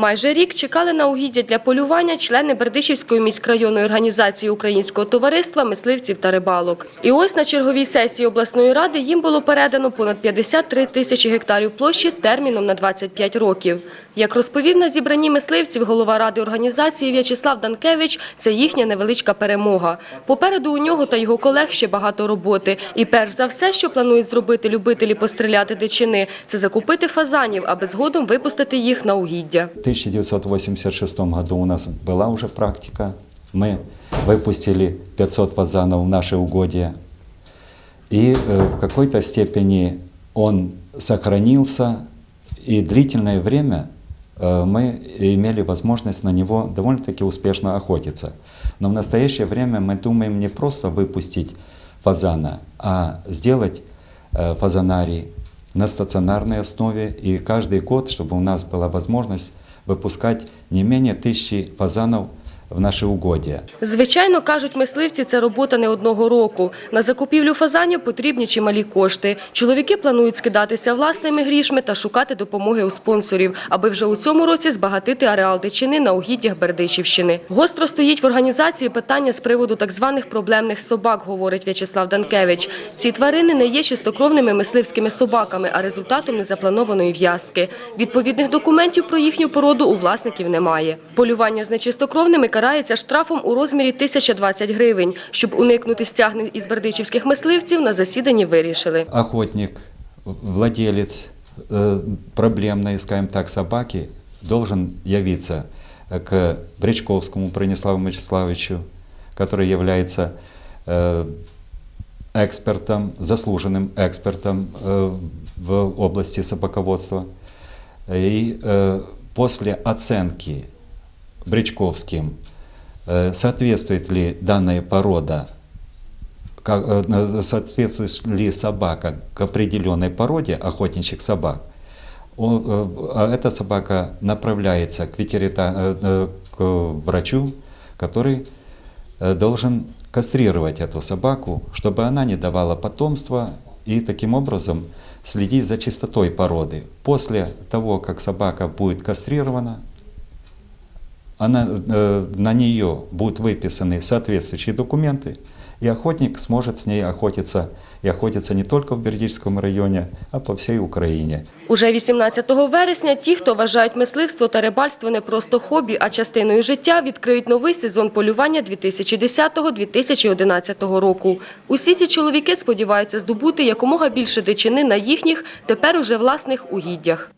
Майже рік чекали на угіддя для полювання члени Бердичівської міськрайонної організації Українського товариства мисливців та рибалок. І ось на черговій сесії обласної ради їм було передано понад 53 тисячі гектарів площі терміном на 25 років. Як розповів на зібранні мисливців голова ради організації В'ячеслав Данкевич, це їхня невеличка перемога. Попереду у нього та його колег ще багато роботи. І перш за все, що планують зробити любителі постріляти дичини, це закупити фазанів, аби згодом випустити їх на угіддя. В 1986 году у нас была уже практика. Мы выпустили 500 фазанов в наши угодья. И э, в какой-то степени он сохранился, и длительное время э, мы имели возможность на него довольно-таки успешно охотиться. Но в настоящее время мы думаем не просто выпустить фазана, а сделать э, фазанарий на стационарной основе и каждый год, чтобы у нас была возможность выпускать не менее тысячи фазанов в наши угодья. Звичайно, кажуть мисливці, це робота не одного року. На закупівлю фазанів потрібні чималі кошти. Чоловіки планують скидатися власними грішми та шукати допомоги у спонсорів, аби вже у цьому році збагатити ареал дичини на угіддях Бердичівщини. Гостро стоїть в організації питання з приводу так званих проблемних собак, говорить В'ячеслав Данкевич. Ці тварини не є чистокровними мисливськими собаками, а результатом незапланованої в'язки. Відповідних документів про їхню породу у власників немає. Полювання з нечистокровними карається штрафом у розмірі 1020 гривень. Щоб уникнути стягнень із бердичівських мисливців, на засіданні вирішили. Охотник, владелец э, проблемной, скажем так, собаки должен явиться э, к Бричковскому Брониславу Мячеславовичу, который является э, экспертом, заслуженным экспертом э, в области собаководства. И э, после оценки Бричковским, э, соответствует ли данная порода э, соответствует ли собака к определенной породе охотничьих собак, э, а эта собака направляется к, э, к врачу, который должен кастрировать эту собаку, чтобы она не давала потомства и таким образом следить за чистотой породы. После того, как собака будет кастрирована, она, э, на нее будут выписаны соответствующие документы, и охотник сможет с ней охотиться, и охотиться не только в Бердичском районе, а по всей Украине. Уже 18 вересня ті, хто вважають мисливство та рибальство не просто хобі, а частиною життя, відкриють новий сезон полювання 2010-2011 року. Усі ці чоловіки сподіваються здобути якомога більше дичини на їхніх, тепер уже власних угіддях.